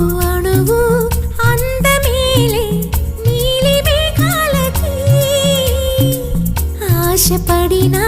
అణువు అణువు అందమేలే నీలి మేఘాలకి ఆశపడినా